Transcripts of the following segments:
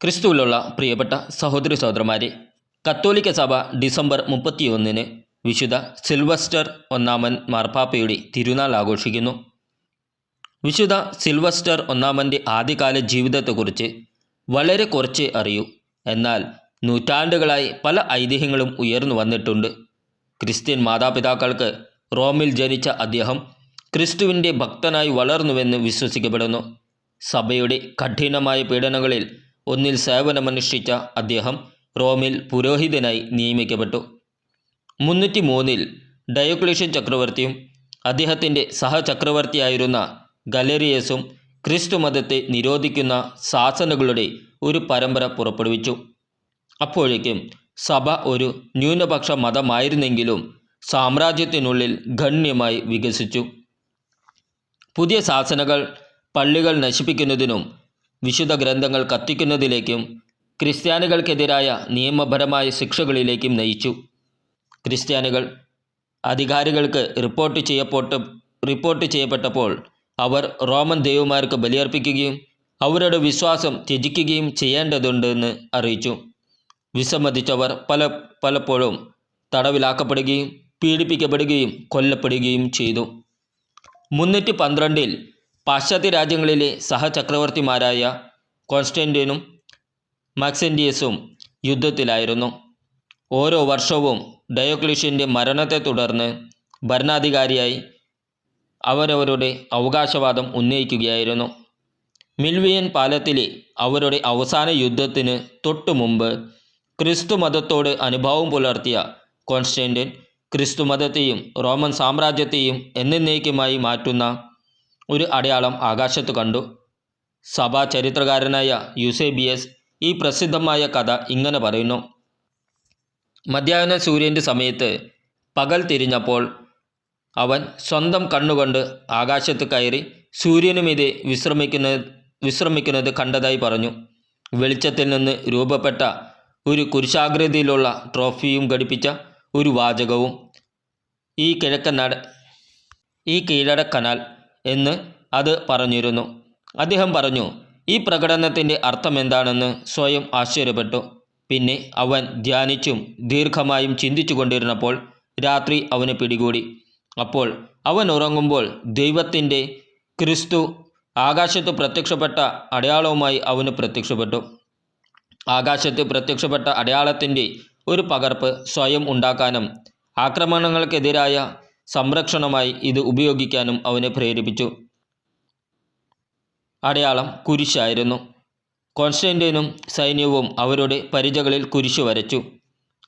ക്രിസ്തുവിലുള്ള പ്രിയപ്പെട്ട സഹോദരി സഹോദരന്മാരെ കത്തോലിക്ക സഭ ഡിസംബർ മുപ്പത്തിയൊന്നിന് വിശുദ്ധ സിൽവസ്റ്റർ ഒന്നാമൻ മാർപ്പാപ്പയുടെ തിരുനാൾ ആഘോഷിക്കുന്നു. വിശുദ്ധ സിൽവസ്റ്റർ ഒന്നാമന്റെ ആദ്യകാല ജീവിതത്തെക്കുറിച്ച് വളരെ കുറച്ച് അറിയൂ. എന്നാൽ നൂറ്റാണ്ടുകളായി പല ഐതിഹ്യങ്ങളും ഉയർന്നു വന്നിട്ടുണ്ട്. ക്രിസ്ത്യൻ മാതാപിതാക്കൾക്ക് റോമിൽ ജനിച്ച അദ്ദേഹം ക്രിസ്തുവിന്റെ ഭക്തനായി വളർന്നുവെന്ന് വിശ്വസിക്കപ്പെടുന്നു. സഭയുടെ കഠിനമായ പീഡനങ്ങളിൽ ഒന്നിൽ സേവനമനുഷ്ഠിച്ച അദ്ദേഹം റോമിൽ പുരോഹിതനായി നിയമിക്കപ്പെട്ടു. മുന്നൂറ്റി മൂന്നിൽ ഡയോക്ലേഷ്യൻ ചക്രവർത്തിയും അദ്ദേഹത്തിന്റെ സഹചക്രവർത്തിയായിരുന്ന ഗലേറിയസും ക്രിസ്തു മതത്തെ നിരോധിക്കുന്ന ശാസനകളുടെ ഒരു പരമ്പര പുറപ്പെടുവിച്ചു. അപ്പോഴേക്കും സഭ ഒരു ന്യൂനപക്ഷ മതമായിരുന്നെങ്കിലും സാമ്രാജ്യത്തിനുള്ളിൽ ഗണ്യമായി വികസിച്ചു. പുതിയ ശാസനകൾ പള്ളികൾ നശിപ്പിക്കുന്നതിനും വിശുദ്ധ ഗ്രന്ഥങ്ങൾ കത്തിക്കുന്നതിലേക്കും ക്രിസ്ത്യാനികൾക്കെതിരായ നിയമപരമായ ശിക്ഷകളിലേക്കും നയിച്ചു. ക്രിസ്ത്യാനികൾ അധികാരികൾക്ക് റിപ്പോർട്ട് ചെയ്യപ്പെട്ട റിപ്പോർട്ട് ചെയ്യപ്പെട്ടപ്പോൾ അവർ റോമൻ ദൈവമാർക്ക് ബലിയർപ്പിക്കുകയും അവരുടെ വിശ്വാസം ത്യജിക്കുകയും ചെയ്യേണ്ടതുണ്ടെന്ന് അറിയിച്ചു. വിസമ്മതിച്ചവർ പല പലപ്പോഴും തടവിലാക്കപ്പെടുകയും പീഡിപ്പിക്കപ്പെടുകയും കൊല്ലപ്പെടുകയും ചെയ്തു. മുന്നൂറ്റി പന്ത്രണ്ടിൽ പാശ്ചാത്യ രാജ്യങ്ങളിലെ സഹചക്രവർത്തിമാരായ കോൺസ്റ്റന്റീനും മാക്സെൻഡിയസും യുദ്ധത്തിലായിരുന്നു. ഓരോ വർഷവും ഡയോക്ലിഷ്യന്റെ മരണത്തെ തുടർന്ന് ഭരണാധികാരിയായി അവരവരുടെ അവകാശവാദം ഉന്നയിക്കുകയായിരുന്നു. മിൽവിയൻ പാലത്തിലെ അവരുടെ അവസാന യുദ്ധത്തിന് തൊട്ടു മുമ്പ് ക്രിസ്തു മതത്തോട് അനുഭാവം പുലർത്തിയ കോൺസ്റ്റന്റിൻ ക്രിസ്തു മതത്തെയും റോമൻ സാമ്രാജ്യത്തെയും എന്നേക്കുമായി മാറ്റുന്ന ഒരു അടയാളം ആകാശത്ത് കണ്ടു. സഭാ ചരിത്രകാരനായ യുസേബിയസ് ഈ പ്രസിദ്ധമായ കഥ ഇങ്ങനെ പറയുന്നു. മധ്യാഹ്ന സൂര്യന്റെ സമയത്ത് പകൽ തിരിഞ്ഞപ്പോൾ അവൻ സ്വന്തം കണ്ണുകൊണ്ട് ആകാശത്ത് കയറി സൂര്യനുമിതെ വിശ്രമിക്കുന്ന വിശ്രമിക്കുന്നത് കണ്ടതായി പറഞ്ഞു. വെളിച്ചത്തിൽ നിന്ന് രൂപപ്പെട്ട ഒരു കുരിശാകൃതിയിലുള്ള ട്രോഫിയും ഘടിപ്പിച്ച ഒരു വാചകവും. ഈ കിഴക്കൻ ഈ കീഴടക്കനാൽ എന്ന് അത് പറഞ്ഞിരുന്നു. അദ്ദേഹം പറഞ്ഞു ഈ പ്രകടനത്തിന്റെ അർത്ഥം എന്താണെന്ന് സ്വയം ആശ്ചര്യപ്പെട്ടു. പിന്നെ അവൻ ധ്യാനിച്ചും ദീർഘമായും ചിന്തിച്ചു കൊണ്ടിരുന്നപ്പോൾ രാത്രി അവന് പിടികൂടി. അപ്പോൾ അവൻ ഉറങ്ങുമ്പോൾ ദൈവത്തിന്റെ ക്രിസ്തു ആകാശത്ത് പ്രത്യക്ഷപ്പെട്ട അടയാളവുമായി അവന് പ്രത്യക്ഷപ്പെട്ടു. ആകാശത്ത് പ്രത്യക്ഷപ്പെട്ട അടയാളത്തിന്റെ ഒരു പകർപ്പ് സ്വയം ഉണ്ടാക്കാനും ആക്രമണങ്ങൾക്കെതിരായ സംരക്ഷണമായി ഇത് ഉപയോഗിക്കാനും അവനെ പ്രേരിപ്പിച്ചു. അടയാളം കുരിശായിരുന്നു. കോൺസ്റ്റന്റൈനും സൈന്യവും അവരുടെ പരിചകളിൽ കുരിശു വരച്ചു.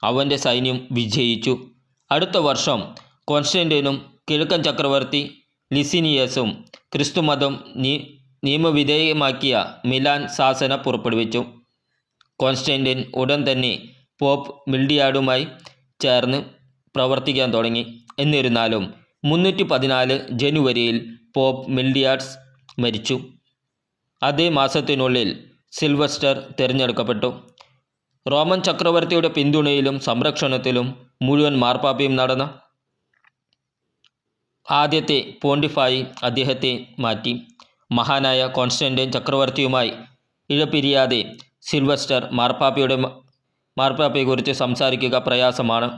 അവന്റെ സൈന്യം വിജയിച്ചു. അടുത്ത വർഷം കോൺസ്റ്റന്റൈനും കിഴക്കൻ ചക്രവർത്തി ലിസിനിയസും ക്രിസ്തുമതം നീ നിയമവിധേയമാക്കിയ മിലാൻ ശാസന പുറപ്പെടുവിച്ചു. കോൺസ്റ്റന്റൈൻ ഉടൻ തന്നെ പോപ്പ് മിൽഡിയാഡുമായി ചേർന്ന് പ്രവർത്തിക്കാൻ തുടങ്ങി. എന്നിരുന്നാലും മുന്നൂറ്റി പതിനാല് ജനുവരിയിൽ പോപ്പ് മിൽഡിയാർഡ്സ് മരിച്ചു. അതേ മാസത്തിനുള്ളിൽ സിൽവസ്റ്റർ തിരഞ്ഞെടുക്കപ്പെട്ടു. റോമൻ ചക്രവർത്തിയുടെ പിന്തുണയിലും സംരക്ഷണത്തിലും മുഴുവൻ മാർപ്പാപ്പയും നടന്ന ആദ്യത്തെ പോണ്ടിഫായി അദ്ദേഹത്തെ മാറ്റി. മഹാനായ കോൺസ്റ്റന്റൈൻ ചക്രവർത്തിയുമായി ഇഴപിരിയാതെ സിൽവസ്റ്റർ മാർപ്പാപ്പയുടെ മാർപ്പാപ്പയെക്കുറിച്ച് സംസാരിക്കുക പ്രയാസമാണ്.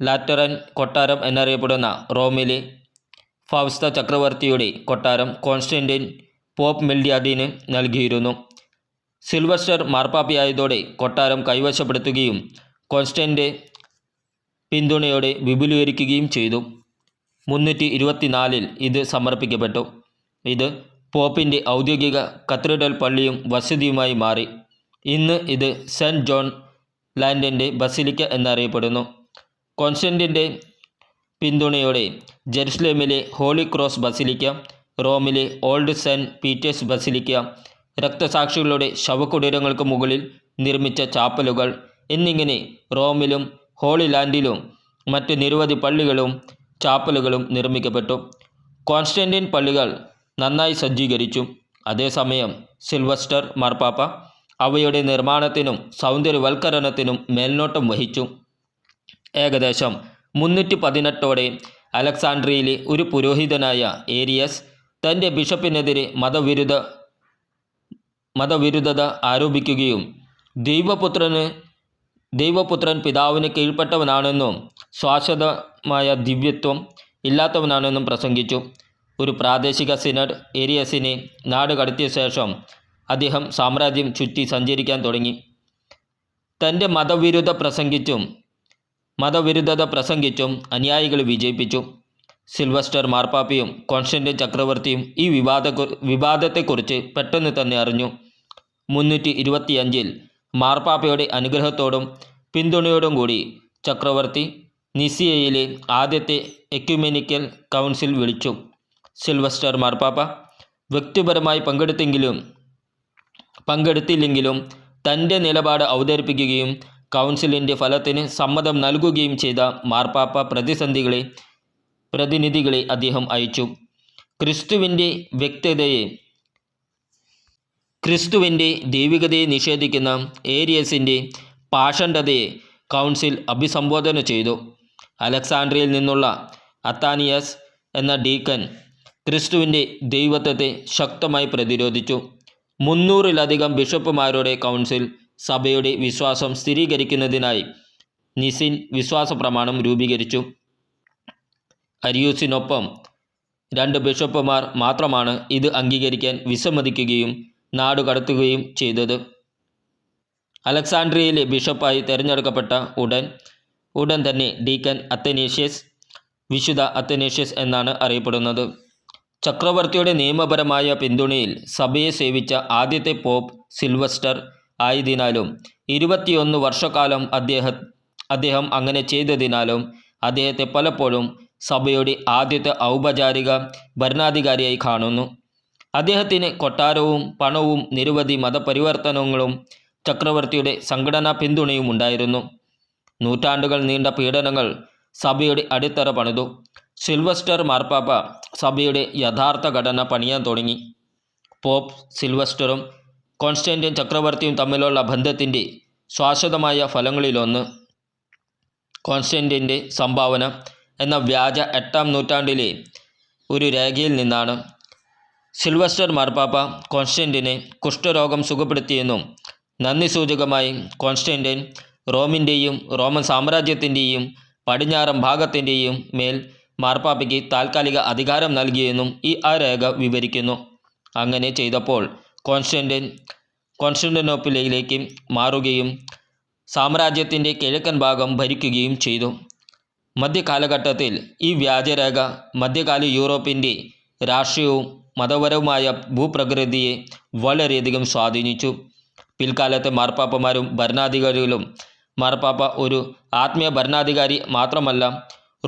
ലാറ്ററൻ കൊട്ടാരം എന്നറിയപ്പെടുന്ന റോമിലെ ഫൗസ്ത ചക്രവർത്തിയുടെ കൊട്ടാരം കോൺസ്റ്റന്റിൻ പോപ്പ് മിൽഡിയാഡിന് നൽകിയിരുന്നു. സിൽവസ്റ്റർ മാർപ്പാപ്പയായതോടെ കൊട്ടാരം കൈവശപ്പെടുത്തുകയും കോൺസ്റ്റന്റെ പിന്തുണയോടെ വിപുലീകരിക്കുകയും ചെയ്തു. മുന്നൂറ്റി ഇരുപത്തിനാലിൽ ഇത് സമർപ്പിക്കപ്പെട്ടു. ഇത് പോപ്പിന്റെ ഔദ്യോഗിക കത്തീഡ്രൽ പള്ളിയും വസതിയുമായി മാറി. ഇന്ന് ഇത് സെന്റ് ജോൺ ലാൻഡിന്റെ ബസിലിക്ക എന്നറിയപ്പെടുന്നു. കോൺസ്റ്റന്റിന്റെ പിന്തുണയോടെ ജെറുസലേമിലെ ഹോളി ക്രോസ് ബസിലിക്ക റോമിലെ ഓൾഡ് സെന്റ് പീറ്റേഴ്സ് ബസിലിക്ക രക്തസാക്ഷികളുടെ ശവകുടീരങ്ങൾക്ക് മുകളിൽ നിർമ്മിച്ച ചാപ്പലുകൾ എന്നിങ്ങനെ റോമിലും ഹോളി ലാൻഡിലും മറ്റ് നിരവധി പള്ളികളും ചാപ്പലുകളും നിർമ്മിക്കപ്പെട്ടു. കോൺസ്റ്റന്റൈൻ പള്ളികൾ നന്നായി സജ്ജീകരിച്ചു. അതേസമയം സിൽവസ്റ്റർ മാർപ്പാപ്പ അവയുടെ നിർമ്മാണത്തിനും സൗന്ദര്യവൽക്കരണത്തിനും മേൽനോട്ടം വഹിച്ചു. ഏകദേശം മുന്നൂറ്റി പതിനെട്ടോടെ അലക്സാണ്ട്രിയയിലെ ഒരു പുരോഹിതനായ ഏരിയസ് തന്റെ ബിഷപ്പിനെതിരെ മതവിരുദ്ധ മതവിരുദ്ധത ആരോപിക്കുകയും ദൈവപുത്രന് ദൈവപുത്രൻ പിതാവിന് കീഴ്പ്പെട്ടവനാണെന്നും ശാശ്വതമായ ദിവ്യത്വം ഇല്ലാത്തവനാണെന്നും പ്രസംഗിച്ചു. ഒരു പ്രാദേശിക സിനഡ് ഏരിയസിനെ നാട് കടത്തിയ ശേഷം അദ്ദേഹം സാമ്രാജ്യം ചുറ്റി സഞ്ചരിക്കാൻ തുടങ്ങി. തന്റെ മതവിരുദ്ധ പ്രസംഗിച്ചും മതവിരുദ്ധത പ്രസംഗിച്ചും അനുയായികളെ വിജയിപ്പിച്ചു സിൽവസ്റ്റർ മാർപ്പാപ്പയും കോൺസ്റ്റന്റൈൻ ചക്രവർത്തിയും ഈ വിവാദ വിവാദത്തെക്കുറിച്ച് പെട്ടെന്ന് തന്നെ അറിഞ്ഞു. മുന്നൂറ്റി ഇരുപത്തിയഞ്ചിൽ മാർപ്പാപ്പയുടെ അനുഗ്രഹത്തോടും പിന്തുണയോടും കൂടി ചക്രവർത്തി നിസിയയിലെ ആദ്യത്തെ എക്യുമെനിക്കൽ കൗൺസിൽ വിളിച്ചു. സിൽവസ്റ്റർ മാർപ്പാപ്പ വ്യക്തിപരമായി പങ്കെടുത്തെങ്കിലും പങ്കെടുത്തില്ലെങ്കിലും തന്റെ നിലപാട് അവതരിപ്പിക്കുകയും കൗൺസിലിന്റെ ഫലത്തിന് സമ്മതം നൽകുകയും ചെയ്ത മാർപ്പാപ്പ പ്രതിസന്ധികളെ പ്രതിനിധികളെ അദ്ദേഹം അയച്ചു. ക്രിസ്തുവിന്റെ വ്യക്തതയെ ക്രിസ്തുവിന്റെ ദൈവികതയെ നിഷേധിക്കുന്ന ഏരിയസിന്റെ പാഷണ്ഡതയെ കൗൺസിൽ അഭിസംബോധന ചെയ്തു. അലക്സാണ്ട്രിയയിൽ നിന്നുള്ള അത്താനിയസ് എന്ന ഡീക്കൻ ക്രിസ്തുവിന്റെ ദൈവത്വത്തെ ശക്തമായി പ്രതിരോധിച്ചു. മുന്നൂറിലധികം ബിഷപ്പുമാരുടെ കൗൺസിൽ സഭയുടെ വിശ്വാസം സ്ഥിരീകരിക്കുന്നതിനായി നിസിൻ വിശ്വാസ പ്രമാണം രൂപീകരിച്ചു. അരിയൂസിനൊപ്പം രണ്ട് ബിഷപ്പുമാർ മാത്രമാണ് ഇത് അംഗീകരിക്കാൻ വിസമ്മതിക്കുകയും നാടുകടത്തുകയും ചെയ്തത്. അലക്സാണ്ട്രിയയിലെ ബിഷപ്പായി തിരഞ്ഞെടുക്കപ്പെട്ട ഉടൻ ഉടൻ തന്നെ ഡീക്കൻ അത്തനേഷ്യസ് വിശുദ്ധ അത്തനേഷ്യസ് എന്നാണ് അറിയപ്പെടുന്നത്. ചക്രവർത്തിയുടെ നിയമപരമായ പിന്തുണയിൽ സഭയെ സേവിച്ച ആദ്യത്തെ പോപ്പ് സിൽവസ്റ്റർ ആയതിനാലും ഇരുപത്തിയൊന്ന് വർഷക്കാലം അദ്ദേഹം അദ്ദേഹം അങ്ങനെ ചെയ്തതിനാലും അദ്ദേഹത്തെ പലപ്പോഴും സഭയുടെ ആദ്യത്തെ ഔപചാരിക ഭരണാധികാരിയായി കാണുന്നു. അദ്ദേഹത്തിന് കൊട്ടാരവും പണവും നിരവധി മതപരിവർത്തനങ്ങളും ചക്രവർത്തിയുടെ സംഘടനാ പിന്തുണയും ഉണ്ടായിരുന്നു. നൂറ്റാണ്ടുകൾ നീണ്ട പീഡനങ്ങൾ സഭയുടെ അടിത്തറ പണിതു. സിൽവസ്റ്റർ മാർപ്പാപ്പ സഭയുടെ യഥാർത്ഥ ഘടന പണിയാൻ തുടങ്ങി. പോപ്പ് സിൽവസ്റ്ററും കോൺസ്റ്റന്റൈൻ ചക്രവർത്തിയും തമ്മിലുള്ള ബന്ധത്തിന്റെ ശാശ്വതമായ ഫലങ്ങളിലൊന്ന് കോൺസ്റ്റന്റിന്റെ സംഭാവന എന്ന വ്യാജ എട്ടാം നൂറ്റാണ്ടിലെ ഒരു രേഖയിൽ നിന്നാണ്. സിൽവസ്റ്റർ മാർപ്പാപ്പ കോൺസ്റ്റന്റിനെ കുഷ്ഠരോഗം സുഖപ്പെടുത്തിയെന്നും നന്ദി സൂചകമായി കോൺസ്റ്റന്റൈൻ റോമിന്റെയും റോമൻ സാമ്രാജ്യത്തിന്റെയും പടിഞ്ഞാറൻ ഭാഗത്തിന്റെയും മേൽ മാർപ്പാപ്പയ്ക്ക് താൽക്കാലിക അധികാരം നൽകിയെന്നും ഈ ആ രേഖ വിവരിക്കുന്നു. അങ്ങനെ ചെയ്തപ്പോൾ കോൺസ്റ്റന്റൈൻ കോൺസ്റ്റന്റനോപ്പിലയിലേക്ക് മാറുകയും സാമ്രാജ്യത്തിന്റെ കിഴക്കൻ ഭാഗം ഭരിക്കുകയും ചെയ്തു. മധ്യകാലഘട്ടത്തിൽ ഈ വ്യാജരേഖ മധ്യകാല യൂറോപ്പിന്റെ രാഷ്ട്രീയവും മതപരവുമായ ഭൂപ്രകൃതിയെ വളരെയധികം സ്വാധീനിച്ചു. പിൽക്കാലത്തെ മാർപ്പാപ്പമാരും ഭരണാധികാരികളും മാർപ്പാപ്പ ഒരു ആത്മീയ ഭരണാധികാരി മാത്രമല്ല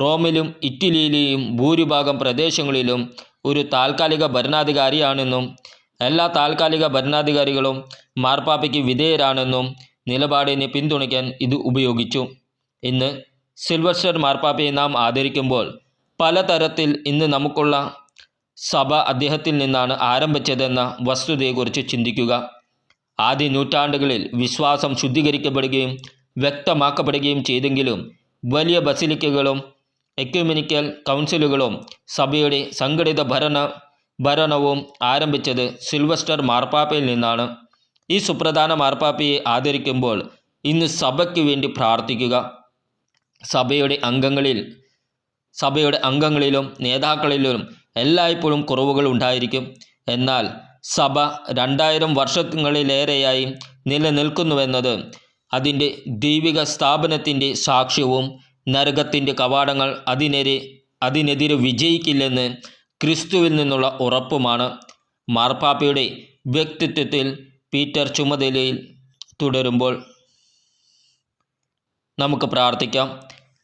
റോമിലും ഇറ്റലിയിലെയും ഭൂരിഭാഗം പ്രദേശങ്ങളിലും ഒരു താൽക്കാലിക ഭരണാധികാരിയാണെന്നും എല്ലാ താൽക്കാലിക ഭരണാധികാരികളും മാർപ്പാപ്പയ്ക്ക് വിധേയരാണെന്നും നിലപാടിനെ പിന്തുണയ്ക്കാൻ ഇത് ഉപയോഗിച്ചു. ഇന്ന് സിൽവർസ്റ്റർ മാർപ്പാപ്പയെ നാം ആദരിക്കുമ്പോൾ പലതരത്തിൽ ഇന്ന് നമുക്കുള്ള സഭ അദ്ദേഹത്തിൽ നിന്നാണ് ആരംഭിച്ചതെന്ന വസ്തുതയെക്കുറിച്ച് ചിന്തിക്കുക. ആദ്യ നൂറ്റാണ്ടുകളിൽ വിശ്വാസം ശുദ്ധീകരിക്കപ്പെടുകയും വ്യക്തമാക്കപ്പെടുകയും ചെയ്തെങ്കിലും വലിയ ബസിലിക്കകളും എക്യുമിനിക്കൽ കൗൺസിലുകളും സഭയുടെ സംഘടിത ഭരണ ഭരണവും ആരംഭിച്ചത് സിൽവസ്റ്റർ മാർപ്പാപ്പയിൽ നിന്നാണ്. ഈ സുപ്രധാന മാർപ്പാപ്പയെ ആദരിക്കുമ്പോൾ ഇന്ന് സഭയ്ക്ക് വേണ്ടി പ്രാർത്ഥിക്കുക. സഭയുടെ അംഗങ്ങളിൽ സഭയുടെ അംഗങ്ങളിലും നേതാക്കളിലും എല്ലായ്പ്പോഴും കുറവുകൾ ഉണ്ടായിരിക്കും. എന്നാൽ സഭ രണ്ടായിരം വർഷങ്ങളിലേറെയായി നിലനിൽക്കുന്നുവെന്നത് അതിന്റെ ദൈവിക സ്ഥാപനത്തിന്റെ സാക്ഷ്യവും നരകത്തിന്റെ കവാടങ്ങൾ അതിനെതിരെ അതിനെതിരെ വിജയിക്കില്ലെന്ന് ക്രിസ്തുവിൽ നിന്നുള്ള ഉറപ്പുമാണ് മാർപ്പാപ്പയുടെ വ്യക്തിത്വത്തിൽ പീറ്റർ ചുമതലയിൽ തുടരുമ്പോൾ. നമുക്ക് പ്രാർത്ഥിക്കാം.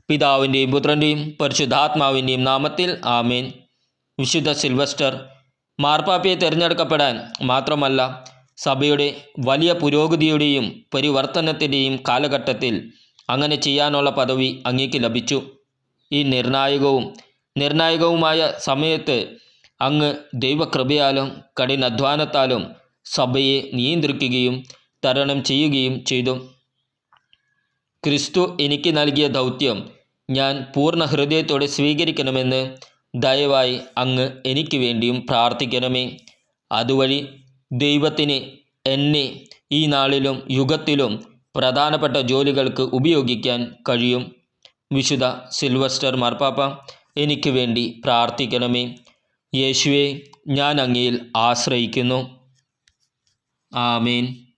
പിതാവിന്റെയും പുത്രന്റെയും പരിശുദ്ധാത്മാവിന്റെയും നാമത്തിൽ ആമേൻ. വിശുദ്ധ സിൽവസ്റ്റർ മാർപ്പാപ്പയെ തിരഞ്ഞെടുക്കപ്പെടാൻ മാത്രമല്ല സഭയുടെ വലിയ പുരോഗതിയുടെയും പരിവർത്തനത്തിന്റെയും കാലഘട്ടത്തിൽ അങ്ങനെ ചെയ്യാനുള്ള പദവി അങ്ങേക്ക് ലഭിച്ചു. ഈ നിർണായകവും നിർണായകവുമായ സമയത്ത് അങ്ങ് ദൈവകൃപയാലും കഠിനാധ്വാനത്താലും സഭയെ നിയന്ത്രിക്കുകയും തരണം ചെയ്യുകയും ചെയ്തു. ക്രിസ്തു എനിക്ക് നൽകിയ ദൗത്യം ഞാൻ പൂർണ ഹൃദയത്തോടെ സ്വീകരിക്കണമെന്ന് ദയവായി അങ്ങ് എനിക്ക് വേണ്ടിയും പ്രാർത്ഥിക്കണമേ. അതുവഴി ദൈവത്തിന് എന്നെ ഈ നാളിലും യുഗത്തിലും പ്രധാനപ്പെട്ട ജോലികൾക്ക് ഉപയോഗിക്കാൻ കഴിയും. വിശുദ്ധ സിൽവസ്റ്റർ മാർപ്പാപ്പ എനിക്ക് വേണ്ടി പ്രാർത്ഥിക്കണമേ. യേശുവെ ഞാൻ അങ്ങയിൽ ആശ്രയിക്കുന്നു. ആമേൻ.